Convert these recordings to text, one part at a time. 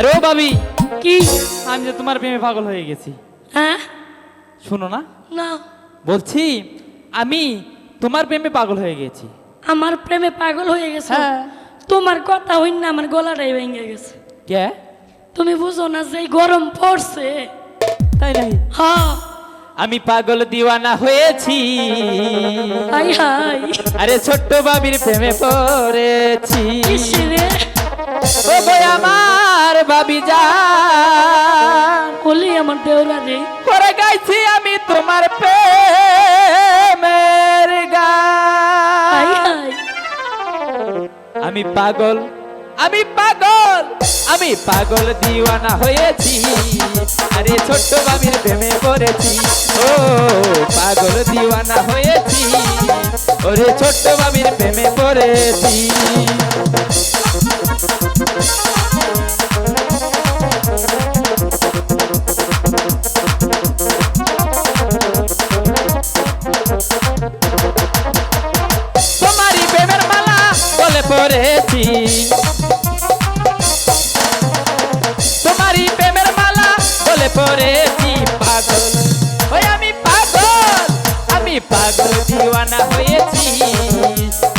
আরে ও ভাবি কি? আমি যে তোমার প্রেমে পাগল হয়ে গেছি। হ্যাঁ? শোনো না। না। বলছি আমি তোমার প্রেমে পাগল হয়ে গেছি। আমার প্রেমে পাগল হয়ে গেছে? হ্যাঁ। তোমার কথা হইন না আমার গলাটাই ভেঙে গেছে। কে? তুমি বুঝো না যে গরম পড়ছে। তাই নাই হ্যাঁ। আমি পাগল দিওয়ানা হয়েছি। Hi hi. আরে ছোট্ট বাবির প্রেমে পড়েছি। আমার দেওরা করে গাইছি আমি তোমার প্রেমের গান। আমি পাগল আমি পাগল আমি পাগল দিওয়ানা হয়েছি। আরে ছোট্ট বাবির প্রেমে পড়েছি। ও পাগল দিওয়ানা হয়েছি। ওরে ছোট্ট বাবির প্রেমে পড়েছি। পড়েছি তোমারই প্রেমের মালা বলে পড়েছি পাগল। ওই আমি পাগল আমি পাগল দিওয়ানা হয়েছি।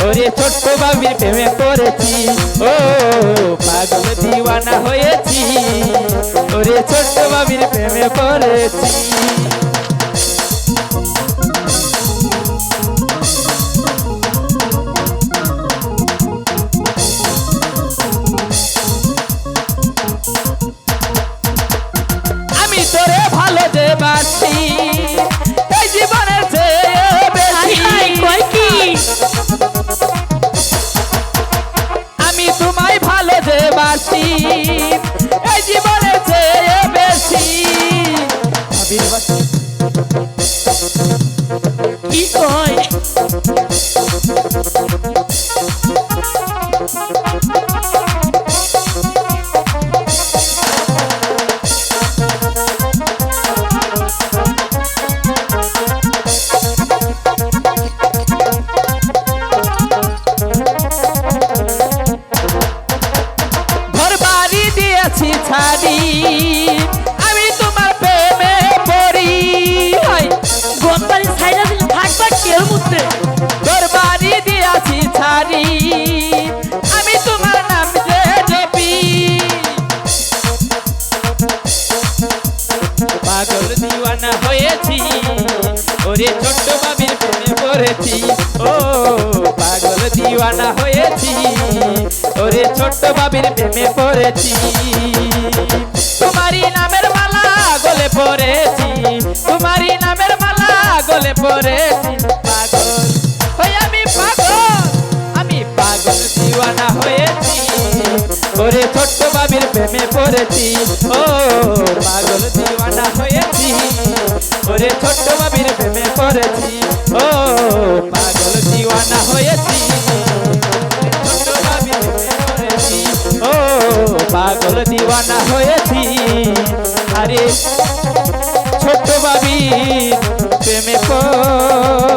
ওরে ছোট্ট বাবির প্রেমে পড়েছি। ও, পাগল দিওয়ানা হয়েছি। ওরে ছোট্ট বাবির প্রেমে পড়েছি। কি কয়? হয়েছি ওরে ছোট্ট বাবির প্রেমে পড়েছি। ও, পাগল দিওয়ানা হয়েছি। ওরে ছোট্ট বাবির প্রেমে পড়েছি। তোমারই নামের মালা গলে পড়েছি। তোমারই নামের মালা গলে পড়েছি। পাগল হই আমি পাগল, আমি হয়েছি। ওরে ছোট্ট বাবির প্রেমে পড়েছি। ও, পাগল দিওয়ানা হয়েছি। ওরে ছোট্ট বাবির প্রেমে পড়েছি। ও, পাগল দিওয়ানা হয়েছি। ছোট্ট বাবির প্রেমে পড়েছি। ও, পাগল দিওয়ানা হয়েছি। আরে, ছোট্ট বাবির প্রেমে পড়েছি।